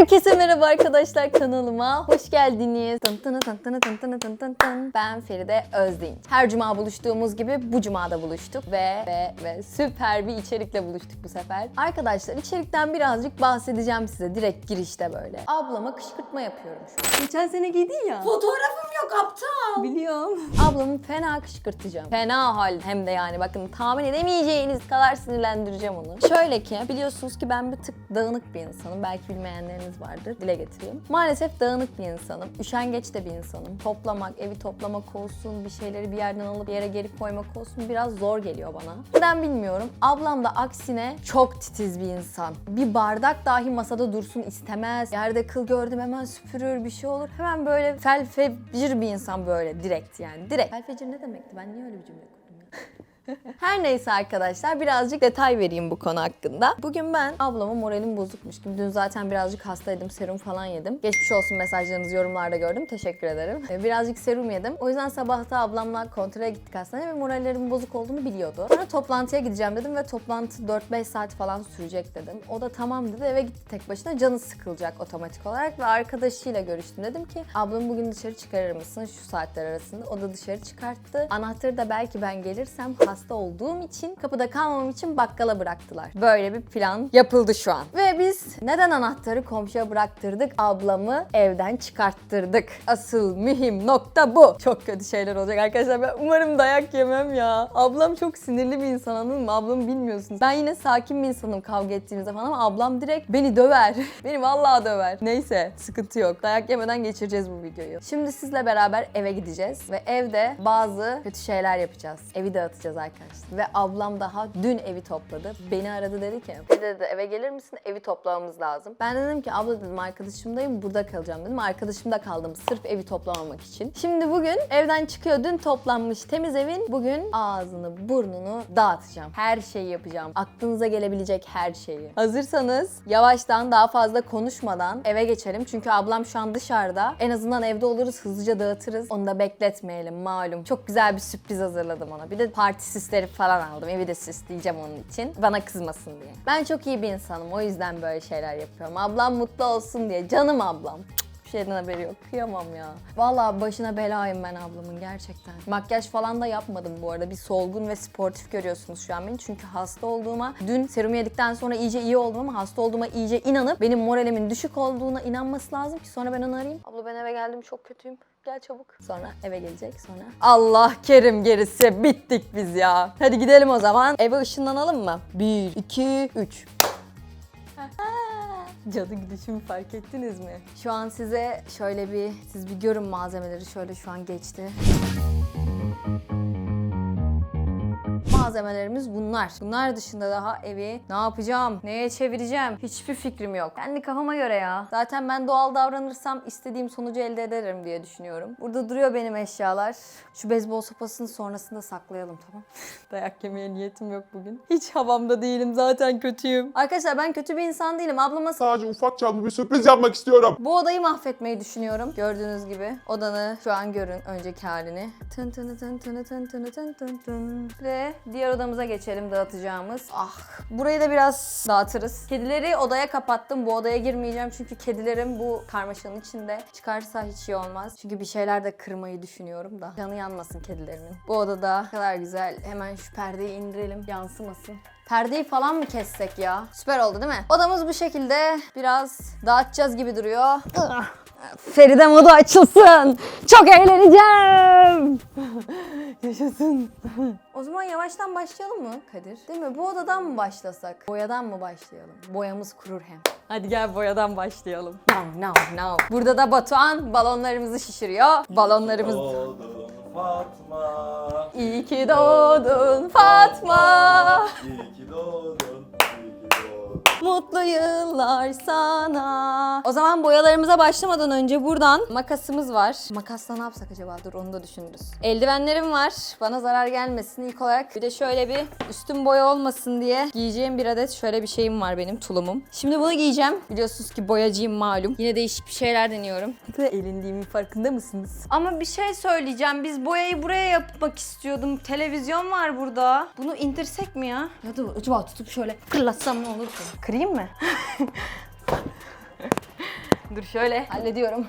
Herkese merhaba arkadaşlar kanalıma hoş geldiniz. Tın tını tın tını tın tını tın tın tın. Ben Feride Özdinç. Her cuma buluştuğumuz gibi bu cuma da buluştuk ve ve ve süper bir içerikle buluştuk bu sefer. Arkadaşlar içerikten birazcık bahsedeceğim size direkt girişte böyle. Ablama kışkırtma yapıyorum şu an. Geçen sene giydin ya. Fotoğrafım yok aptal. Biliyorum. Ablamı fena kışkırtacağım. Fena hal hem de yani bakın tahmin edemeyeceğiniz kadar sinirlendireceğim onu. Şöyle ki biliyorsunuz ki ben bir tık dağınık bir insanım. Belki bilmeyenleriniz vardır. Dile getireyim. Maalesef dağınık bir insanım. Üşengeç de bir insanım. Toplamak, evi toplamak olsun, bir şeyleri bir yerden alıp bir yere geri koymak olsun biraz zor geliyor bana. Neden bilmiyorum. Ablam da aksine çok titiz bir insan. Bir bardak dahi masada dursun istemez. Yerde kıl gördüm hemen süpürür bir şey olur. Hemen böyle felfecir bir insan böyle direkt yani. Direkt. Felfecir ne demekti? Ben niye öyle bir cümle kurdum ya? Her neyse arkadaşlar birazcık detay vereyim bu konu hakkında. Bugün ben ablama moralim bozukmuş gibi. Dün zaten birazcık hastaydım, serum falan yedim. Geçmiş olsun mesajlarınızı yorumlarda gördüm. Teşekkür ederim. Ee, Birazcık serum yedim. O yüzden sabahta ablamla kontrole gittik hastaneye ve morallerimin bozuk olduğunu biliyordu. Sonra toplantıya gideceğim dedim ve toplantı 4-5 saat falan sürecek dedim. O da tamam dedi eve gitti tek başına. Canı sıkılacak otomatik olarak ve arkadaşıyla görüştüm. Dedim ki ablamı bugün dışarı çıkarır mısın şu saatler arasında? O da dışarı çıkarttı. Anahtarı da belki ben gelirsem hasta olduğum için kapıda kalmam için bakkala bıraktılar. Böyle bir plan yapıldı şu an. Ve biz neden anahtarı komşuya bıraktırdık? Ablamı evden çıkarttırdık. Asıl mühim nokta bu. Çok kötü şeyler olacak arkadaşlar. Ben umarım dayak yemem ya. Ablam çok sinirli bir insan anladın mı? Ablamı bilmiyorsunuz. Ben yine sakin bir insanım kavga ettiğimizde falan ama ablam direkt beni döver. beni vallahi döver. Neyse sıkıntı yok. Dayak yemeden geçireceğiz bu videoyu. Şimdi sizle beraber eve gideceğiz ve evde bazı kötü şeyler yapacağız. Evi dağıtacağız arkadaşlar. Ve ablam daha dün evi topladı. Beni aradı dedi ki "Dede dedi eve gelir misin? Evi toplamamız lazım. Ben dedim ki abla dedim arkadaşımdayım burada kalacağım dedim. Arkadaşımda kaldım sırf evi toplamamak için. Şimdi bugün evden çıkıyor dün toplanmış temiz evin. Bugün ağzını burnunu dağıtacağım. Her şeyi yapacağım. Aklınıza gelebilecek her şeyi. Hazırsanız yavaştan daha fazla konuşmadan eve geçelim. Çünkü ablam şu an dışarıda. En azından evde oluruz hızlıca dağıtırız. Onu da bekletmeyelim malum. Çok güzel bir sürpriz hazırladım ona. Bir de parti süsleri falan aldım. Evi de süsleyeceğim onun için. Bana kızmasın diye. Ben çok iyi bir insanım. O yüzden böyle şeyler yapıyorum. Ablam mutlu olsun diye. Canım ablam. Bir şeyden haberi yok. Kıyamam ya. Vallahi başına belayım ben ablamın gerçekten. Makyaj falan da yapmadım bu arada. Bir solgun ve sportif görüyorsunuz şu an beni. Çünkü hasta olduğuma, dün serum yedikten sonra iyice iyi oldum ama hasta olduğuma iyice inanıp benim moralimin düşük olduğuna inanması lazım ki sonra ben onu arayayım. Abla ben eve geldim çok kötüyüm. Gel çabuk. Sonra eve gelecek sonra. Allah kerim gerisi bittik biz ya. Hadi gidelim o zaman. Eve ışınlanalım mı? 1, 2, 3. Cadı gülüşümü fark ettiniz mi? Şu an size şöyle bir, siz bir görün malzemeleri şöyle şu an geçti. Malzemelerimiz bunlar. Bunlar dışında daha evi ne yapacağım, neye çevireceğim hiçbir fikrim yok. Kendi kafama göre ya. Zaten ben doğal davranırsam istediğim sonucu elde ederim diye düşünüyorum. Burada duruyor benim eşyalar. Şu beyzbol sopasını sonrasında saklayalım tamam. Dayak yemeye niyetim yok bugün. Hiç havamda değilim zaten kötüyüm. Arkadaşlar ben kötü bir insan değilim. Ablama Sadece ufak çaplı bir sürpriz yapmak istiyorum. bu odayı mahvetmeyi düşünüyorum. Gördüğünüz gibi odanı şu an görün önceki halini. Tın tın tın tın tın tın tın tın tın. Ve diğer odamıza geçelim dağıtacağımız. Ah burayı da biraz dağıtırız. Kedileri odaya kapattım. Bu odaya girmeyeceğim çünkü kedilerim bu karmaşanın içinde. Çıkarsa hiç iyi olmaz. Çünkü bir şeyler de kırmayı düşünüyorum da. Canı yanmasın kedilerimin. Bu odada kadar güzel. Hemen şu perdeyi indirelim. Yansımasın. Perdeyi falan mı kessek ya? Süper oldu değil mi? Odamız bu şekilde. Biraz dağıtacağız gibi duruyor. Feride modu açılsın. Çok eğleneceğim. Yaşasın. o zaman yavaştan başlayalım mı Kadir? Değil mi? Bu odadan mı başlasak? Boyadan mı başlayalım? Boyamız kurur hem. Hadi gel boyadan başlayalım. Now, now, now. Burada da Batuhan balonlarımızı şişiriyor. Balonlarımız... Doğdun Fatma. İyi ki doğdun Fatma. İyi ki doğdun. Mutlu yıllar sana. O zaman boyalarımıza başlamadan önce buradan makasımız var. Makasla ne yapsak acaba? Dur onu da düşünürüz. Eldivenlerim var. Bana zarar gelmesin ilk olarak. Bir de şöyle bir üstüm boya olmasın diye giyeceğim bir adet şöyle bir şeyim var benim tulumum. Şimdi bunu giyeceğim. Biliyorsunuz ki boyacıyım malum. Yine değişik bir şeyler deniyorum. Ne kadar eğlendiğimin farkında mısınız? Ama bir şey söyleyeceğim. Biz boyayı buraya yapmak istiyordum. Televizyon var burada. Bunu indirsek mi ya? Ya da acaba tutup şöyle fırlatsam ne olur ki? Kırayım mı? Dur şöyle hallediyorum.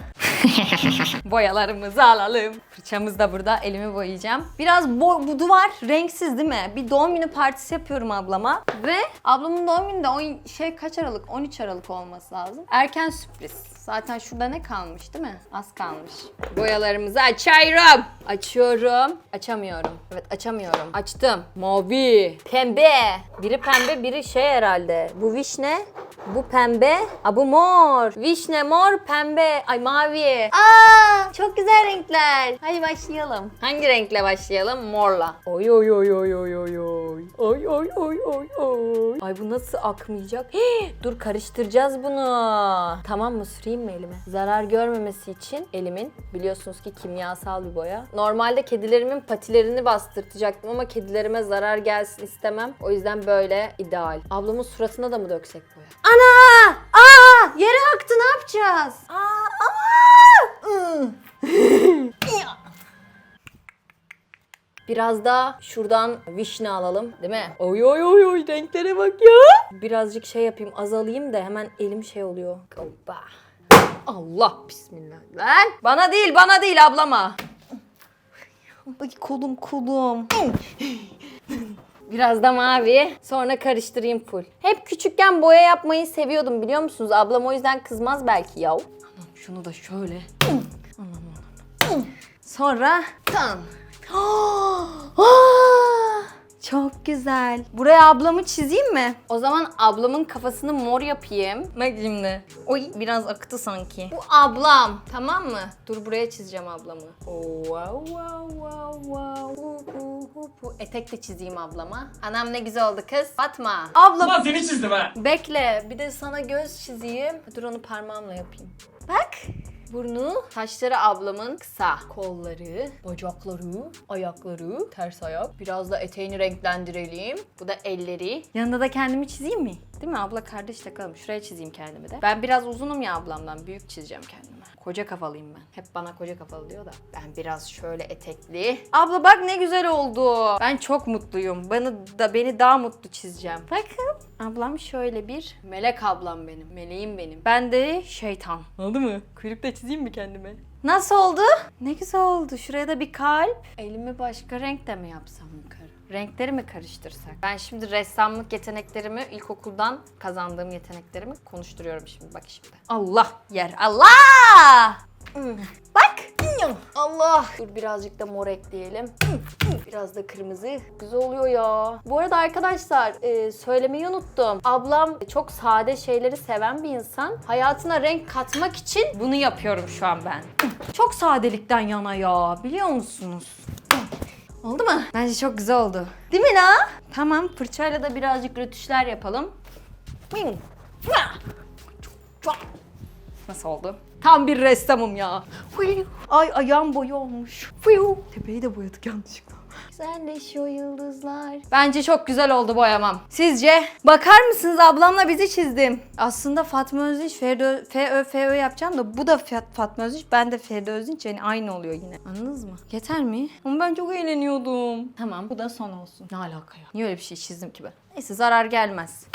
Boyalarımızı alalım. Fırçamız da burada. Elimi boyayacağım. Biraz bo bu duvar renksiz değil mi? Bir doğum günü partisi yapıyorum ablama. Ve ablamın doğum günü de o şey kaç Aralık? 13 Aralık olması lazım. Erken sürpriz. Zaten şurada ne kalmış değil mi? Az kalmış. Boyalarımızı açıyorum. Açıyorum. Açamıyorum. Evet açamıyorum. Açtım. Mavi. Pembe. Biri pembe biri şey herhalde. Bu vişne. Bu pembe. Aa, bu mor. Vişne mor pembe. Ay mavi. Aa çok güzel renkler. Hadi başlayalım. Hangi renkle başlayalım? Morla. Oy oy oy oy oy oy oy. Oy oy oy oy oy. Ay bu nasıl akmayacak? Hii, dur karıştıracağız bunu. Tamam mı süreyim mi elime? Zarar görmemesi için elimin biliyorsunuz ki kimyasal bir boya. Normalde kedilerimin patilerini bastırtacaktım ama kedilerime zarar gelsin istemem. O yüzden böyle ideal. Ablamın suratına da mı döksek boya? Ana! Aa! Yere aktı ne yapacağız? Aa! Aa! Biraz da şuradan vişne alalım değil mi? Oy oy oy oy renklere bak ya. Birazcık şey yapayım azalayım da hemen elim şey oluyor. Hoppa. Allah bismillah. Lan bana değil bana değil ablama. Ay kolum kolum. Biraz da mavi. Sonra karıştırayım full. Hep küçükken boya yapmayı seviyordum biliyor musunuz? Ablam o yüzden kızmaz belki ya. Anam şunu da şöyle. Anam anam. Sonra tam. Çok güzel. Buraya ablamı çizeyim mi? O zaman ablamın kafasını mor yapayım. Bak şimdi. Oy biraz aktı sanki. Bu ablam. Tamam mı? Dur buraya çizeceğim ablamı. Wow, wow, wow, wow. Hu, hu, hu, hu. Etek de çizeyim ablama. Anam ne güzel oldu kız. Fatma. Abla. Ulan seni çizdim ha. Bekle. Bir de sana göz çizeyim. Dur onu parmağımla yapayım. Bak. Burnu, saçları ablamın kısa. Kolları, bacakları, ayakları, ters ayak. Biraz da eteğini renklendirelim. Bu da elleri. Yanında da kendimi çizeyim mi? Değil mi? Abla kardeş takalım. Şuraya çizeyim kendimi de. Ben biraz uzunum ya ablamdan. Büyük çizeceğim kendime. Koca kafalıyım ben. Hep bana koca kafalı diyor da. Ben biraz şöyle etekli. Abla bak ne güzel oldu. Ben çok mutluyum. Bana da beni daha mutlu çizeceğim. Bakın. Ablam şöyle bir melek ablam benim. Meleğim benim. Ben de şeytan. Oldu mu? Kuyrukta çizeyim mi kendime? Nasıl oldu? Ne güzel oldu. Şuraya da bir kalp. Elimi başka renkte mi yapsam yukarı? Renkleri mi karıştırsak? Ben şimdi ressamlık yeteneklerimi ilkokuldan kazandığım yeteneklerimi konuşturuyorum şimdi. Bak şimdi. Allah yer. Allah! Bak. Allah. Dur birazcık da mor ekleyelim. Biraz da kırmızı. Güzel oluyor ya. Bu arada arkadaşlar e, söylemeyi unuttum. Ablam çok sade şeyleri seven bir insan. Hayatına renk katmak için bunu yapıyorum şu an ben. Çok sadelikten yana ya. Biliyor musunuz? Oldu mu? Bence çok güzel oldu. Değil mi la? Tamam fırçayla da birazcık rötuşlar yapalım. Nasıl oldu? Tam bir ressamım ya. Ay ayağım boya olmuş. Tepeyi de boyadık yanlışlıkla. Güzelleşiyor yıldızlar. Bence çok güzel oldu boyamam. Sizce? Bakar mısınız ablamla bizi çizdim. Aslında Fatma Özünç, Feride, FÖ, FÖ yapacağım da bu da Fat- Fatma Özünç, ben de Feride Özünç yani aynı oluyor yine. Anladınız mı? Yeter mi? Ama ben çok eğleniyordum. Tamam bu da son olsun. Ne alaka ya? Niye öyle bir şey çizdim ki ben? Neyse zarar gelmez.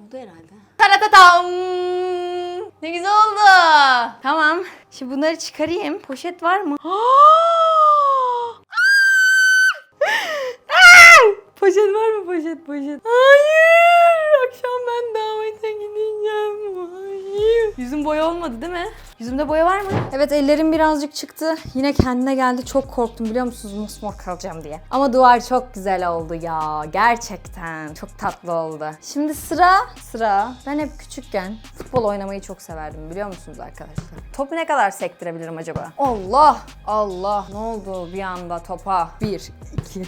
Oldu herhalde. Taratatam! Ne güzel oldu. Tamam. Şimdi bunları çıkarayım. Poşet var mı? poşet var mı poşet poşet? Hayır. Akşam ben davete gideceğim. Hayır. Yüzüm boya olmadı değil mi? Yüzümde boya var mı? Evet ellerim birazcık çıktı. Yine kendine geldi. Çok korktum biliyor musunuz mosmor kalacağım diye. Ama duvar çok güzel oldu ya. Gerçekten. Çok tatlı oldu. Şimdi sıra sıra. Ben hep küçükken futbol oynamayı çok severdim biliyor musunuz arkadaşlar? Topu ne kadar sektirebilirim acaba? Allah! Allah! Ne oldu bir anda topa? Bir, iki,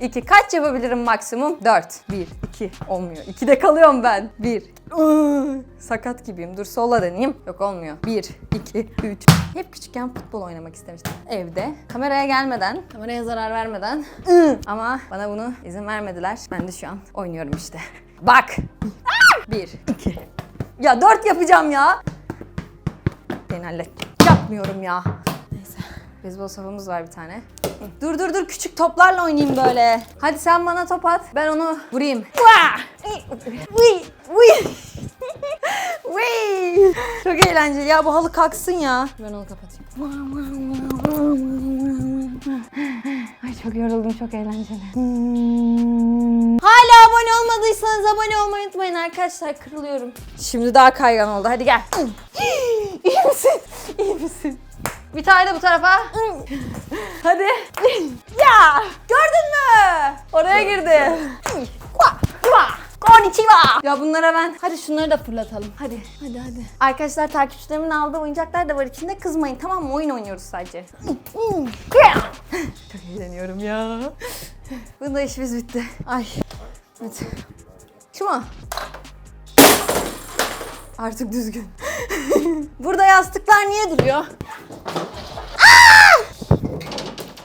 iki. Kaç yapabilirim maksimum? Dört. Bir, iki. Olmuyor. İkide kalıyorum ben. Bir. Iı, Sakat gibiyim. Dur sola deneyeyim. Yok olmuyor. Bir, iki, üç. Hep küçükken futbol oynamak istemiştim. Evde. Kameraya gelmeden, kameraya zarar vermeden. Ama bana bunu izin vermediler. Ben de şu an oynuyorum işte. Bak. Bir, iki. Ya dört yapacağım ya. Beni hallet. Yapmıyorum ya. Neyse. Beyzbol sopamız var bir tane. Dur dur dur küçük toplarla oynayayım böyle. Hadi sen bana top at. Ben onu vurayım. Çok eğlenceli ya bu halı kalksın ya. Ben onu kapatayım. Ay çok yoruldum çok eğlenceli. Hala abone olmadıysanız abone olmayı unutmayın arkadaşlar kırılıyorum. Şimdi daha kaygan oldu hadi gel. İyi misin? İyi misin? Bir tane de bu tarafa. Hadi. Ya! Gördün mü? Oraya girdi. Konnichiwa. Ya bunlara ben hadi şunları da fırlatalım. Hadi hadi hadi. Arkadaşlar takipçilerimin aldığı oyuncaklar da var içinde. Kızmayın tamam mı? Oyun oynuyoruz sadece. Çok eğleniyorum ya. Bunda işimiz bitti. Ay. Evet. Şu? Artık düzgün. Burada yastıklar niye duruyor?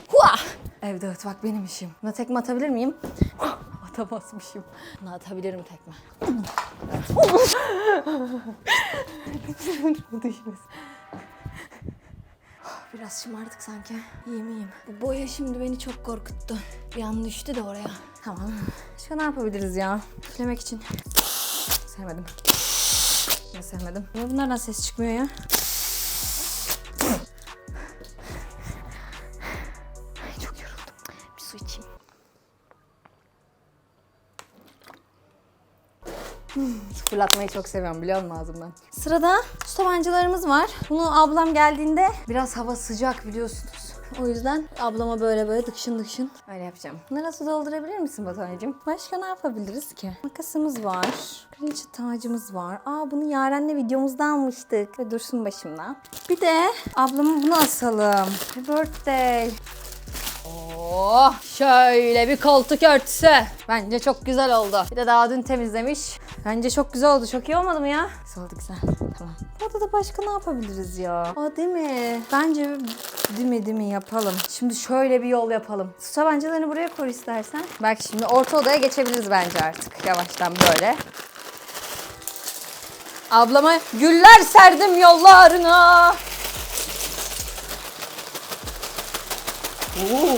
Hua! Evde atmak benim işim. Buna tekme atabilir miyim? Ata basmışım. Buna atabilirim tekme. Biraz şımardık sanki. İyiyim iyiyim. Bu boya şimdi beni çok korkuttu. Bir an düştü de oraya. Tamam. Başka ne yapabiliriz ya? Üflemek için. Sevmedim. Ne sevmedim. Niye bunlardan ses çıkmıyor ya? Fırlatmayı çok seviyorum biliyor musun ağzımdan? Sırada su tabancalarımız var. Bunu ablam geldiğinde biraz hava sıcak biliyorsunuz. O yüzden ablama böyle böyle dıkşın dıkşın öyle yapacağım. Bunları su doldurabilir misin Batuhan'cığım? Başka ne yapabiliriz ki? Makasımız var. Kraliçe tacımız var. Aa bunu Yaren'le videomuzda almıştık. Ve dursun başımda. Bir de ablama bunu asalım. Happy birthday. Oo, şöyle bir koltuk örtüsü. Bence çok güzel oldu. Bir de daha dün temizlemiş. Bence çok güzel oldu. Çok iyi olmadı mı ya? Güzel oldu güzel. Tamam. Burada da başka ne yapabiliriz ya? Aa değil mi? Bence değil mi değil mi yapalım. Şimdi şöyle bir yol yapalım. Su tabancalarını buraya koy istersen. Bak şimdi orta odaya geçebiliriz bence artık. Yavaştan böyle. Ablama güller serdim yollarına. Oo.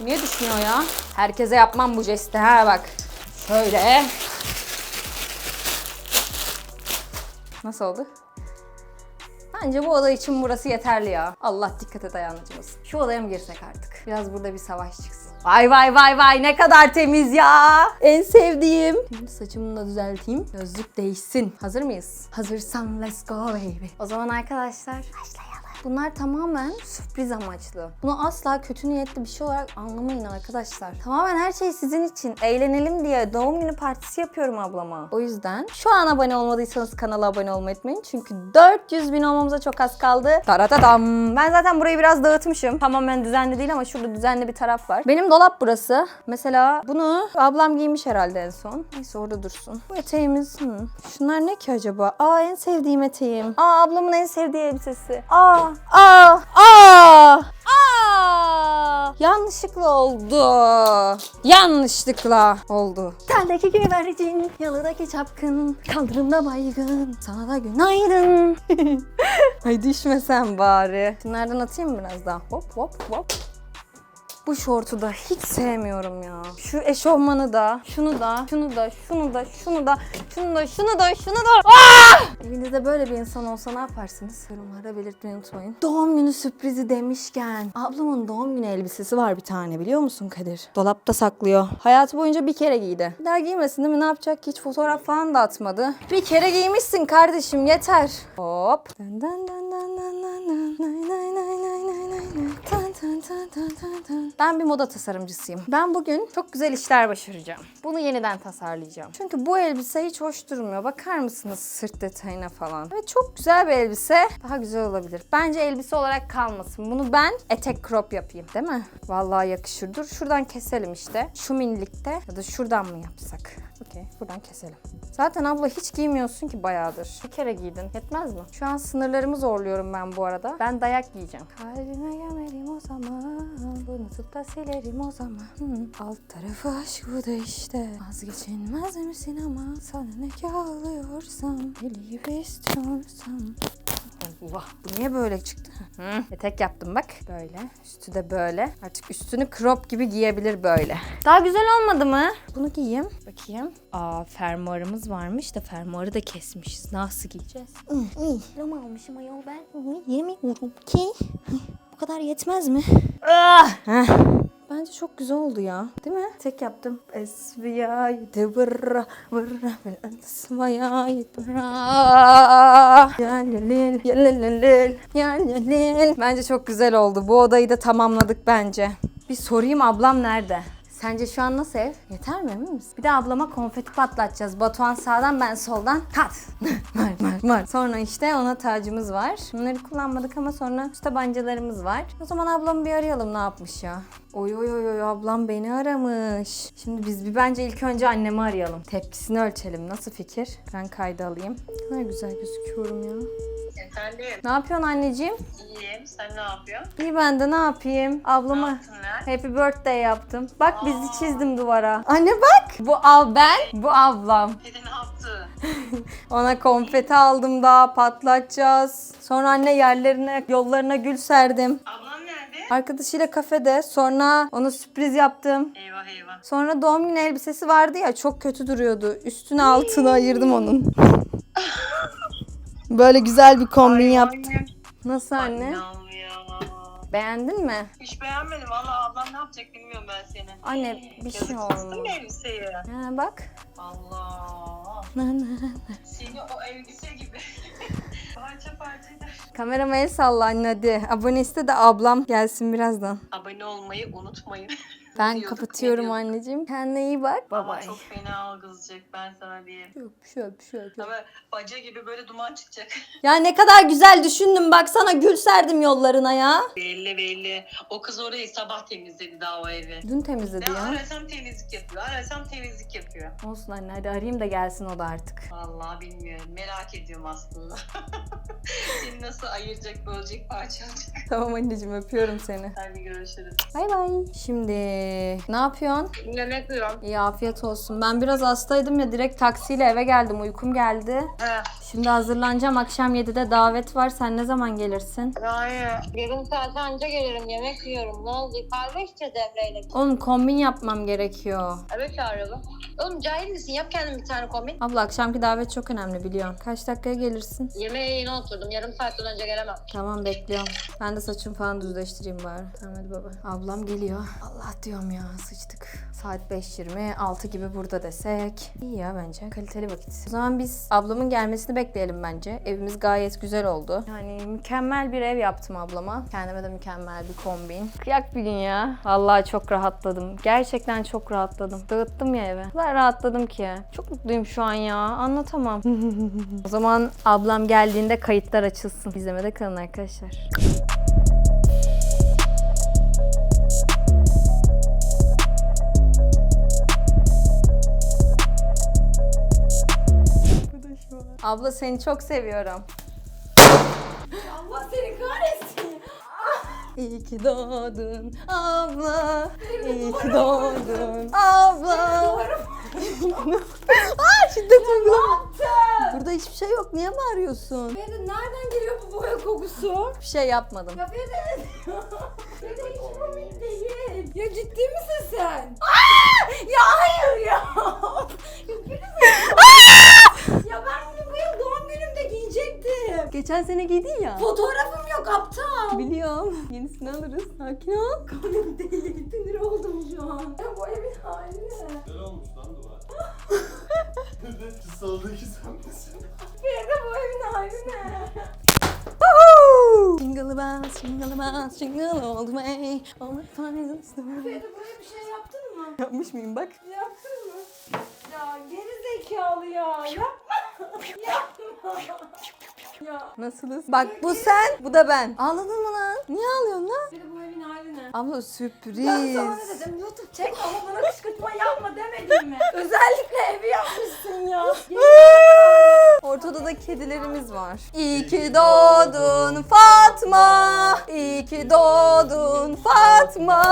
Niye düşmüyor ya? Herkese yapmam bu jesti ha bak. Şöyle. Nasıl oldu? Bence bu oda için burası yeterli ya. Allah dikkat et ayağınacımız. Şu odaya mı girsek artık? Biraz burada bir savaş çıksın. Vay vay vay vay ne kadar temiz ya. En sevdiğim. Şimdi saçımı da düzelteyim. Gözlük değişsin. Hazır mıyız? Hazırsan let's go baby. O zaman arkadaşlar başlayalım. Bunlar tamamen sürpriz amaçlı. Bunu asla kötü niyetli bir şey olarak anlamayın arkadaşlar. Tamamen her şey sizin için. Eğlenelim diye doğum günü partisi yapıyorum ablama. O yüzden şu an abone olmadıysanız kanala abone olmayı unutmayın. Çünkü 400 bin olmamıza çok az kaldı. Taratadam. Ben zaten burayı biraz dağıtmışım. Tamamen düzenli değil ama şurada düzenli bir taraf var. Benim dolap burası. Mesela bunu ablam giymiş herhalde en son. Neyse orada dursun. Bu eteğimiz. Hı. Şunlar ne ki acaba? Aa en sevdiğim eteğim. Aa ablamın en sevdiği elbisesi. Aa aa aa aa yanlışlıkla oldu. Yanlışlıkla oldu. Teldeki güvercin, yalıdaki çapkın, kaldırımda baygın, sana da günaydın. Ay düşmesen bari. Şunlardan atayım mı biraz daha? Hop hop hop. Bu şortu da hiç sevmiyorum ya. Şu eşofmanı da, şunu da, şunu da, şunu da, şunu da, şunu da, şunu da, şunu da. Ah! Evinizde böyle bir insan olsa ne yaparsınız? Yorumlarda belirtmeyi unutmayın. Doğum günü sürprizi demişken. Ablamın doğum günü elbisesi var bir tane biliyor musun Kadir? Dolapta saklıyor. Hayatı boyunca bir kere giydi. Bir daha giymesin değil mi? Ne yapacak? Hiç fotoğraf falan da atmadı. Bir kere giymişsin kardeşim yeter. Hop. Dın dın dın dın dın dın dın. Nay nay nay nay nay. Ben bir moda tasarımcısıyım. Ben bugün çok güzel işler başaracağım. Bunu yeniden tasarlayacağım. Çünkü bu elbise hiç hoş durmuyor. Bakar mısınız sırt detayına falan? Ve çok güzel bir elbise. Daha güzel olabilir. Bence elbise olarak kalmasın. Bunu ben etek crop yapayım. Değil mi? Vallahi yakışır. Dur şuradan keselim işte. Şu minlikte ya da şuradan mı yapsak? Okey. Buradan keselim. Zaten abla hiç giymiyorsun ki bayağıdır. Bir kere giydin. Yetmez mi? Şu an sınırlarımı zorluyorum ben bu arada. Ben dayak yiyeceğim. Kalbime gömerim o zaman. Bunu tutup da silerim o zaman. Hı. Alt tarafı aşk bu da işte. Vazgeçilmez misin ama sana ne ki ağlıyorsam. İstiyorsam. Allah. Bu niye böyle çıktı? Hı. Etek yaptım bak. Böyle. Üstü de böyle. Artık üstünü crop gibi giyebilir böyle. Daha güzel olmadı mı? Bunu giyeyim. Bakayım. Aa fermuarımız varmış da fermuarı da kesmişiz. Nasıl giyeceğiz? Kilo almışım ayol ben. Yemiyorum ki. Bu kadar yetmez mi? Ah! Heh. Bence çok güzel oldu ya. Değil mi? Tek yaptım. Esviyaydı vırra vırra esviyaydı vırra Yalilil yalilil yalilil Bence çok güzel oldu. Bu odayı da tamamladık bence. Bir sorayım ablam nerede? Sence şu an nasıl ev? Yeter mi emin misin? Bir de ablama konfeti patlatacağız. Batuhan sağdan ben soldan. Kat. var var var. Sonra işte ona tacımız var. Bunları kullanmadık ama sonra şu tabancalarımız var. O zaman ablamı bir arayalım ne yapmış ya. Oy oy oy oy ablam beni aramış. Şimdi biz bir bence ilk önce annemi arayalım. Tepkisini ölçelim. Nasıl fikir? Ben kayda alayım. Ne kadar güzel gözüküyorum ya. Efendim, Ne yapıyorsun anneciğim? iyiyim. Sen ne yapıyorsun? İyi ben de ne yapayım? Ablama lan? happy birthday yaptım. Bak bizi çizdim duvara. Anne bak. Bu av ben, bu ablam. De ne yaptı? Ona konfeti aldım daha patlatacağız. Sonra anne yerlerine, yollarına gül serdim. Nerede? Arkadaşıyla kafede. Sonra ona sürpriz yaptım. Eyvah eyvah. Sonra doğum günü elbisesi vardı ya çok kötü duruyordu. Üstüne altına ayırdım onun. Böyle güzel bir kombin yaptım. Annem. Nasıl anne? İnanmıyorum. Beğendin mi? Hiç beğenmedim. Valla ablam ne yapacak bilmiyorum ben seni. Anne, bir şey Yazık kızdın olmaz. mı elbiseyi? Ha, bak. Allah. Seni o elbise gibi. parça parça eder. Kamerama el salla anne hadi. Abone iste de ablam gelsin birazdan. Abone olmayı unutmayın. Ben Diyorduk, kapatıyorum diyorduk? anneciğim. Kendine iyi bak. Ama Bye bye. çok fena algılayacak ben sana diyeyim. Yok bir şey yok bir şey yok. Ama baca gibi böyle duman çıkacak. Ya ne kadar güzel düşündüm baksana gül serdim yollarına ya. belli belli. O kız orayı sabah temizledi daha o evi. Dün temizledi Ne ya. arasam temizlik yapıyor. Arasam temizlik yapıyor. Olsun anne hadi arayayım da gelsin o da artık. Vallahi bilmiyorum. Merak ediyorum aslında. Seni nasıl ayıracak, bölecek, parçalayacak. Tamam anneciğim öpüyorum seni. Hadi görüşürüz. Bay bay. Şimdi ne yapıyorsun? Yemek yiyorum. İyi afiyet olsun. Ben biraz hastaydım ya direkt taksiyle eve geldim. Uykum geldi. He. Şimdi hazırlanacağım. Akşam 7'de davet var. Sen ne zaman gelirsin? Yani yarım saat önce gelirim. Yemek yiyorum. Ne oldu? Kahve içeceğiz Emre'yle. Oğlum kombin yapmam gerekiyor. Eve çağıralım. Oğlum cahil misin? Yap kendin bir tane kombin. Abla akşamki davet çok önemli biliyorsun. Kaç dakikaya gelirsin? Yemeğe yeni oturdum. Yarım saatten önce gelemem. Tamam bekliyorum. Ben de saçımı falan düzleştireyim bari. Hadi baba. Ablam geliyor. Allah diyorum ya sıçtık. Saat 5.20, 6 gibi burada desek. İyi ya bence. Kaliteli vakit. O zaman biz ablamın gelmesini bekleyelim bence. Evimiz gayet güzel oldu. Yani mükemmel bir ev yaptım ablama. Kendime de mükemmel bir kombin. Kıyak bir gün ya. Vallahi çok rahatladım. Gerçekten çok rahatladım. Dağıttım ya eve. O kadar rahatladım ki. Çok mutluyum şu an ya. Anlatamam. o zaman ablam geldiğinde kayıtlar açılsın. İzlemede kalın arkadaşlar. Abla seni çok seviyorum. Allah seni kahretsin. İyi ki doğdun abla. İyi ki doğdun abla. Aa şiddet uygulama. Burada hiçbir şey yok. Niye bağırıyorsun? Feride nereden geliyor bu boya kokusu? Bir şey yapmadım. Ya Feride. Feride hiç komik değil. Ya ciddi misin sen? Ya hayır ya. ya ben Geçen sene giydin ya. Fotoğrafım yok aptal. Biliyorum. Yenisini alırız. Sakin ol. Komik değil. Sinir oldum şu an. Ya bu evin hali ne? Güzel olmuş lan duvar. Şu soldaki sen misin? Feride bu evin hali ne? Jingle bells, jingle bells, jingle all the way. All my fun is Feride buraya bir şey yaptın mı? Yapmış mıyım bak. Yaptın mı? Ya geri zekalı ya. Yapma. Yapma. Ya. Nasılız? Bak bu sen, bu da ben. Ağladın mı lan? Niye ağlıyorsun lan? Feride bu evin hali ne? Abla Ben sürpriz. sana ne dedim? YouTube çek ama bana kışkırtma yapma demedim mi? Özellikle evi yapmışsın ya. Ortada da kedilerimiz var. İyi ki doğdun Fatma. İyi ki doğdun Fatma.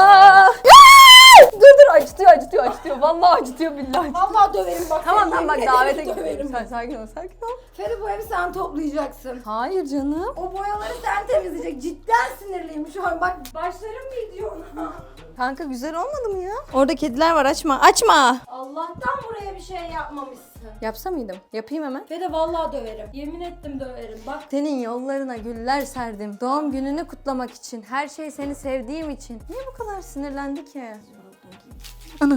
Dur dur acıtıyor acıtıyor acıtıyor. Vallahi acıtıyor billahi. Vallahi döverim bak. Tamam tamam bak yemin davete ederim döverim. Sen sakin ol sakin ol. Feri bu evi sen toplayacaksın. Hayır canım. O boyaları sen temizleyecek. Cidden sinirliyim şu an. Bak başlarım gidiyor ona. Kanka güzel olmadı mı ya? Orada kediler var açma açma. Allah'tan buraya bir şey yapmamışsın. Yapsa mıydım? Yapayım hemen. Feri vallahi döverim. Yemin ettim döverim. Bak Senin yollarına güller serdim. Doğum gününü kutlamak için. Her şey seni sevdiğim için. Niye bu kadar sinirlendi ki? Al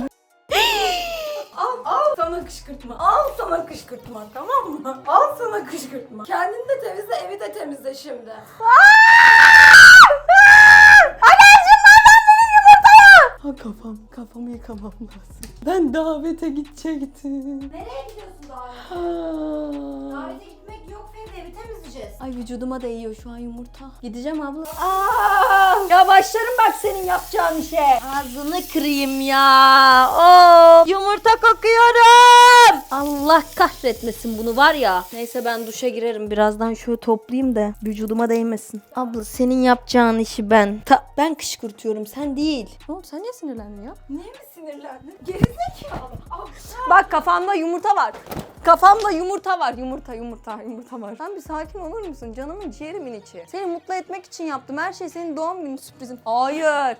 al sana kışkırtma. Al sana kışkırtma tamam mı? Al sana kışkırtma. Kendini de temizle evi de temizle şimdi. Ha kafam, kafamı yıkamam lazım. Ben davete gidecektim. Nereye gidiyorsun davete? Ay vücuduma değiyor şu an yumurta. Gideceğim abla. Aa, ya başlarım bak senin yapacağın işe. Ağzını kırayım ya. Of. Yumurta kokuyorum. Allah kahretmesin bunu var ya. Neyse ben duşa girerim. Birazdan şöyle toplayayım da vücuduma değmesin. Abla senin yapacağın işi ben. Ta ben kışkırtıyorum sen değil. Oldu sen niye sinirlendin ya? Niye mi sinirlendin? Gerizekalı. Al. Bak kafamda yumurta var. Kafamda yumurta var. Yumurta, yumurta, yumurta var. Sen bir sakin olur musun? Canımın ciğerimin içi. Seni mutlu etmek için yaptım. Her şey senin doğum günü sürprizin. Hayır.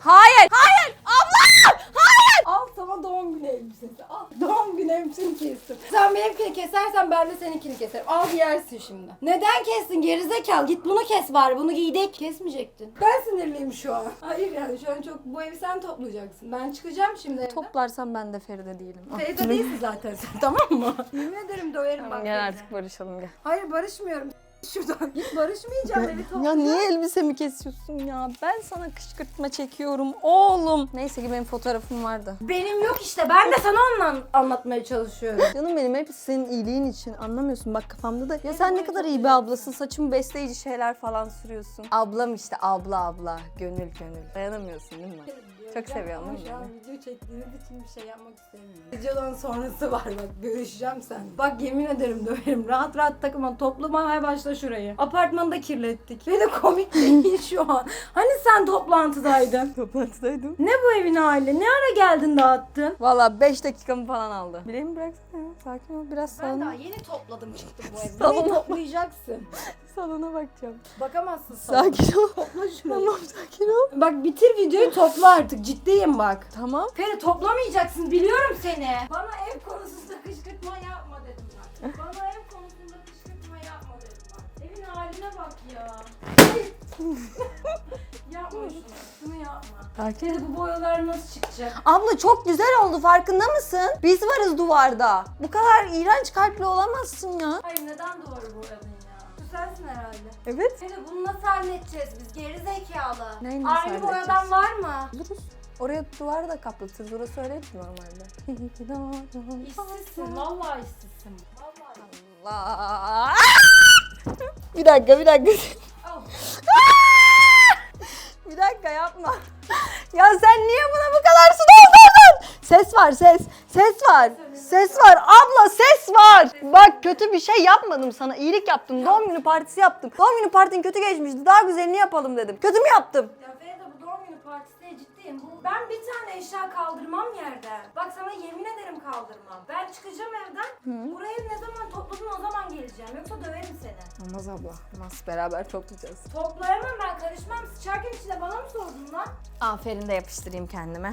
Hayır. Hayır. Abla. Hayır. Al sana doğum günü elbisesi. Al. Doğum günü elbiseni kestim. Sen benimkini kesersen ben de seninkini keserim. Al giyersin şimdi. Neden kestin gerizekalı? Git bunu kes bari. Bunu giydik. Kesmeyecektin. Ben sinirliyim şu an. Hayır yani şu an çok bu evi sen toplayacaksın. Ben çıkacağım şimdi evden. Toplarsam ben de Feride değilim. Feride değilsin zaten sen tamam mı? Yemin ederim döverim bak. Gel artık barışalım gel. Hayır barışmıyorum. Şuradan git barışmayacağım evi Ya niye elbisemi kesiyorsun ya? Ben sana kışkırtma çekiyorum oğlum. Neyse ki benim fotoğrafım vardı. Benim yok işte. Ben de sana ondan anlatmaya çalışıyorum. Canım benim hepsi senin iyiliğin için anlamıyorsun bak kafamda da. Ya sen ne kadar iyi bir ablasın saçımı besleyici şeyler falan sürüyorsun. Ablam işte abla abla gönül gönül. Dayanamıyorsun değil mi? Çok seviyorum Ama şu an video çektiğiniz için bir şey yapmak istemiyorum. Videodan sonrası var bak görüşeceğim sen. Bak yemin ederim döverim. Rahat rahat takılma. Toplamaya başla şurayı. Apartmanı da kirlettik. Ve de komik değil şu an. Hani sen toplantıdaydın? Toplantıdaydım. Ne bu evin hali? Ne ara geldin dağıttın? Valla 5 dakikamı falan aldı. Bileğimi bıraksana ya. Sakin ol biraz Ben daha salona, yeni topladım çıktım bu evi. Salona- Burayı toplayacaksın. salona bakacağım. Bakamazsın salona. Sakin ol. Topla şurayı. tamam sakin ol. Bak bitir videoyu topla artık. Ciddiyim bak. Tamam. Feri toplamayacaksın biliyorum seni. Bana ev konusunda kışkırtma yapma dedim bak. Bana ev konusunda kışkırtma yapma dedim bak. Evin haline bak ya. yapma şunu. Şunu yapma. Sakin bu boyalar nasıl çıkacak? Abla çok güzel oldu farkında mısın? Biz varız duvarda. Bu kadar iğrenç kalpli olamazsın ya. Hayır neden duvarı boyadın ya? Bu sensin herhalde. Evet. Feri bunu nasıl halledeceğiz biz? Geri zekalı. Neyi nasıl Aynı halledeceğiz? boyadan var mı? Buluruz. Oraya duvarı da kaplatırız. Orası öyle normalde. İşsizsin. Vallahi işsizsin. Vallahi. Allah. bir dakika bir dakika. Bir dakika yapma. Ya sen niye buna bu kadar su doldurdun? Ses var ses. Ses var. Ses var. Abla ses var. Bak kötü bir şey yapmadım sana. İyilik yaptım. Doğum günü partisi yaptım. Doğum günü partin kötü geçmişti. Daha güzelini yapalım dedim. Kötü mü yaptım? Ya Feride bu doğum günü partisine ciddiyim. Bu, ben bir tane eşya kaldırmam yerden. Bak sana yemin ederim kaldırmam. Ben çıkacağım evden. Burayı ne zaman topladın o zaman geleceğim. Yoksa döverim seni. Olmaz abla. Olmaz. Beraber toplayacağız. Toplayamam ben karışmam. Sıçarken içine bana mı sordun lan? Aferin de yapıştırayım kendime.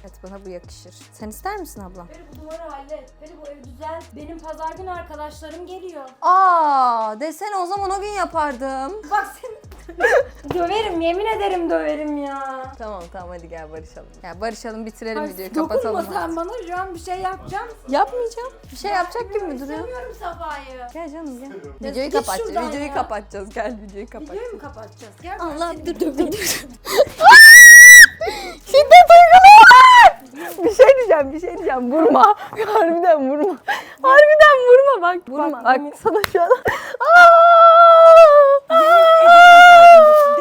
Evet bana bu yakışır. Sen ister misin abla? Feri bu duvarı hallet. Feri bu evi düzelt. Benim pazar günü arkadaşlarım geliyor. Aa, desene o zaman o gün yapardım. Bak seni döverim yemin ederim döverim ya. Tamam tamam hadi gel barışalım. Ya barışalım bitirelim Ay, videoyu dokunma kapatalım. sen bana şu an bir şey yapacağım. Yapmayacağım. Bir şey yapacak gibi mi duruyor? İstemiyorum Safa'yı. Gel canım gel. Ya Videoyu git kapatacağız. şuradan Videoyu ya. kapatacağız. Gel videoyu kapatacağız. Videoyu mu kapatacağız? Gel ben Allah seni dur dur dur. döveyim. Şiddet uyguluyorlar. Bir şey diyeceğim, bir şey diyeceğim. Vurma. Harbiden vurma. Harbiden vurma bak. Vurma. Bak, sana şu an. Aa!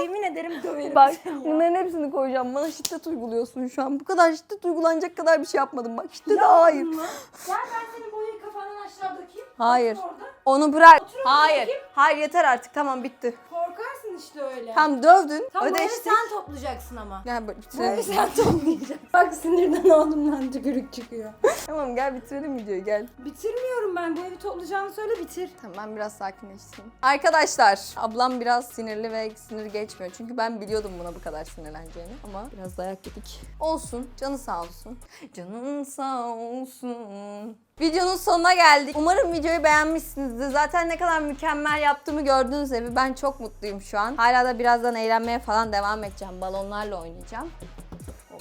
Yemin ederim döverim Bak ya. bunların hepsini koyacağım. Bana şiddet uyguluyorsun şu an. Bu kadar şiddet uygulanacak kadar bir şey yapmadım. Bak şiddet Yapmadın hayır. Gel ben senin boyayı kafandan aşağı dökeyim. Hayır. Otur orada. Onu bırak. Otur orada Hayır. bakayım. Hayır yeter artık. Tamam bitti. Korkarsın işte. öyle. Tam dövdün. Tam bu evi ödeştik. sen toplayacaksın ama. Bak Bu evi sen toplayacaksın. Bak sinirden ağzımdan tükürük çıkıyor. Tamam gel bitirelim videoyu gel. Bitirmiyorum ben. Bu evi toplayacağını söyle bitir. Tamam ben biraz sakinleşeyim. Arkadaşlar ablam biraz sinirli ve sinir geçmiyor. Çünkü ben biliyordum buna bu kadar sinirleneceğini. Ama biraz dayak yedik. Olsun. Canı sağ olsun. Canın sağ olsun. Videonun sonuna geldik. Umarım videoyu beğenmişsinizdir. Zaten ne kadar mükemmel yaptığımı gördüğünüz gibi ben çok mutluyum şu an. Hala da birazdan eğlenmeye falan devam edeceğim. Balonlarla oynayacağım.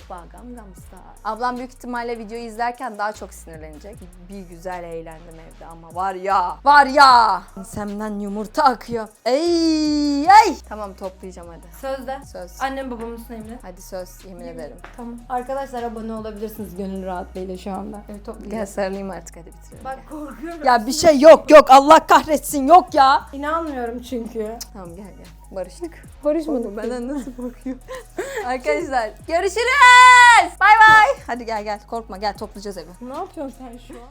Gangnam Style. Ablam büyük ihtimalle videoyu izlerken daha çok sinirlenecek. Bir güzel eğlendim evde ama var ya, var ya. Semden yumurta akıyor. Ey, ey. Tamam toplayacağım hadi. Sözde. Söz. Annem babamın üstüne Hadi söz yemin ederim. Tamam. Arkadaşlar abone olabilirsiniz gönül rahatlığıyla şu anda. Evet Gel toplayacağız. sarılayım artık hadi bitirelim. Bak korkuyorum. Ya bir şey yok yok Allah kahretsin yok ya. İnanmıyorum çünkü. Tamam gel gel. Barıştık. Barışmadık. Benden nasıl korkuyor? Arkadaşlar görüşürüz. Bay bay. Hadi gel gel korkma gel toplayacağız evi. Ne yapıyorsun sen şu an?